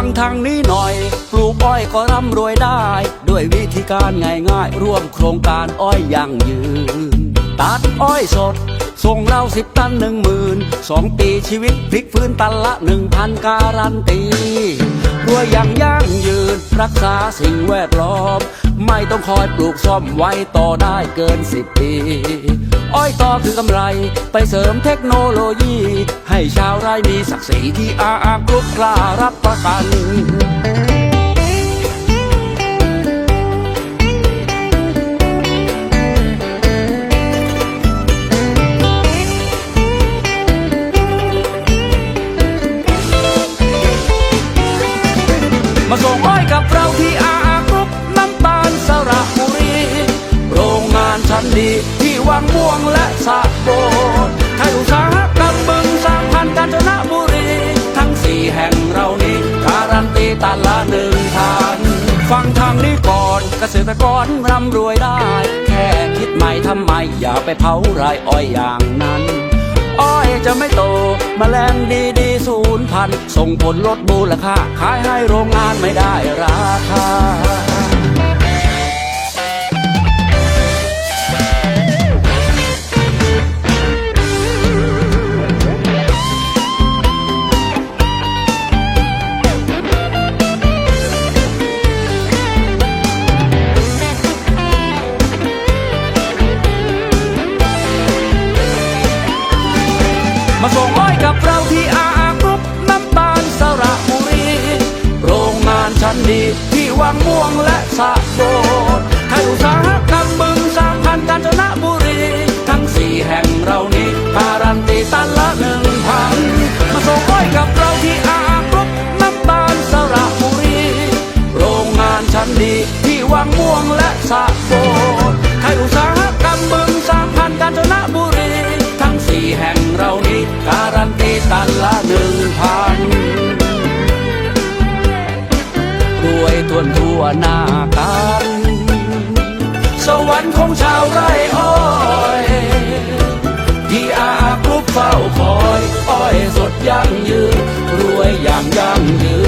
ฟังทางนี้หน่อย ปลูกอ้อยก็ร่ำรวยได้ ด้วยวิธีการง่ายๆ ร่วมโครงการอ้อยยั่งยืน ตัดอ้อยสด ส่งเราสิบตันหนึ่งหมื่นสองปีชีวิตพลิกฟื้นตันละหนึ่งพันการันตีรวยอย่างยั่งยืน รักษาสิ่งแวดล้อม ไม่ต้องคอยปลูกซ่อมไว้ต่อได้เกินสิบปี อ้อยต่อคือกำไรไปเสริมเทคโนโลยีาวไรมีศักดิ์ศรีที่อาอากรุกกล้ารับประกันมาส่งอ้อยกับเราที่อาอากรุ๊ปน้ำตาลสระบุรี โรงงานชั้นดีที่วังม่วงและสะโบดไทยอุตสาหกรรมบึงสา มพันกาญจนบุรี ทั้งสี่แห่งเรานี้การันตีตันละหนึ่งทานฟังทางนี้ก่อนเกษตรกรร่ำรวยได้ แค่คิดใหม่ทำไมอย่าไปเผาไรอ้อยอย่างนั้น อ้อยจะไม่โตมแมลงดีดีศูนย์พัน ส่งผลลดมูลค่าขายให้โรงงานไม่ได้ มาส่งอ้อยกับเราที่อาอากรุ๊ปน้ำตาลสระบุรี โรงงานชั้นดีที่วังม่วงและสะโบดไทยอุตสาหกรรมบึงสามพันกาญจนบุรี ทั้งสี่แห่งเรานี้การันตีตันละหนึ่งพันมาส่งอ้อยกับเราที่อาอากรุ๊ปน้ำตาลสระบุรี โรงงานชั้นดีที่วังม่วงและสะโบด นทั่วหน้ากันสวรรค์ของชาวไร่อ้อยที่อากรุ๊ปเฝ้าคอย อ้อยสดยั่งยืนรวยอย่างยั่งยืน